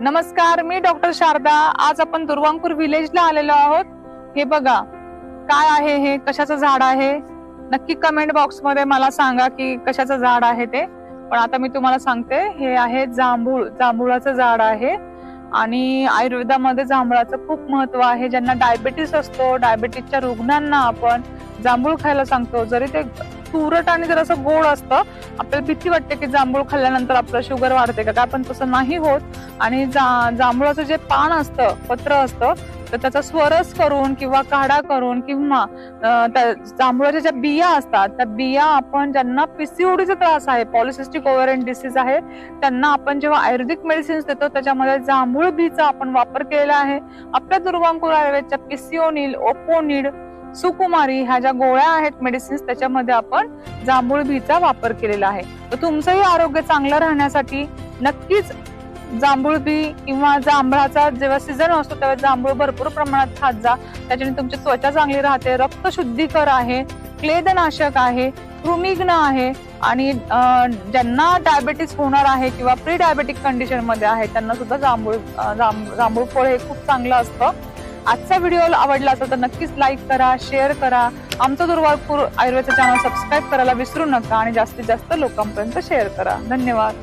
नमस्कार मी डॉक्टर शारदा. आज आपण दुर्वांकूर विलेजला आलेलो आहोत. हे बघा काय आहे हे? कशाचं झाड आहे? नक्की कमेंट बॉक्समध्ये मला सांगा की कशाचं झाड आहे ते. पण आता मी तुम्हाला सांगते हे आहे जांभूळ. जांभुळाचं झाड आहे. आणि आयुर्वेदामध्ये जांभळाचं खूप महत्त्व आहे. ज्यांना डायबिटीस असतो डायबिटीसच्या रुग्णांना आपण जांभूळ खायला सांगतो. जरी ते तुरट आणि जर असं गोड असतं आपल्याला भीती वाटते की जांभूळ खाल्ल्यानंतर आपलं शुगर वाढते का? काय पण तसं नाही होत. आणि जा जांभूळाचं जे पान असतं पत्र असतं तर त्याचा स्वरस करून किंवा काढा करून किंवा जांभूळाच्या जांभळाच्या ज्या बिया असतात त्या बिया आपण ज्यांना पीसीओडीचा त्रास आहे पॉलिसिस्टिक ओव्हरेन डिसीज आहे त्यांना आपण जेव्हा आयुर्वेदिक मेडिसिन्स देतो त्याच्यामध्ये जांभूळ बीचा आपण वापर केलेला आहे. आपल्या दुर्वांकुर आयुर्वेदच्या पिसिओनिल ओपोनिड सुकुमारी ह्या ज्या गोळ्या आहेत मेडिसिन्स त्याच्यामध्ये आपण जांभूळ बीचा वापर केलेला आहे. तर तुमचंही आरोग्य चांगलं राहण्यासाठी नक्कीच जांभूळ बी किंवा जांभळाचा जेव्हा सीझन असतो तेव्हा जांभूळ भरपूर प्रमाणात खात जा. त्याच्याने तुमची त्वचा चांगली राहते रक्त शुद्धीकर आहे क्लेदनाशक आहे कृमिग्न आहे आणि ज्यांना डायबेटीस होणार आहे किंवा प्री डायबेटिक कंडिशनमध्ये आहे त्यांना सुद्धा जांभूळ जांभूळ फळ हे खूप चांगलं असतं. आजचा व्हिडिओ आवडला असेल तर नक्कीच लाईक करा शेअर करा. आमचं दुर्वाळपूर आयुर्वेदचं चॅनल सबस्क्राईब करायला विसरू नका आणि जास्तीत जास्त लोकांपर्यंत शेअर करा. धन्यवाद.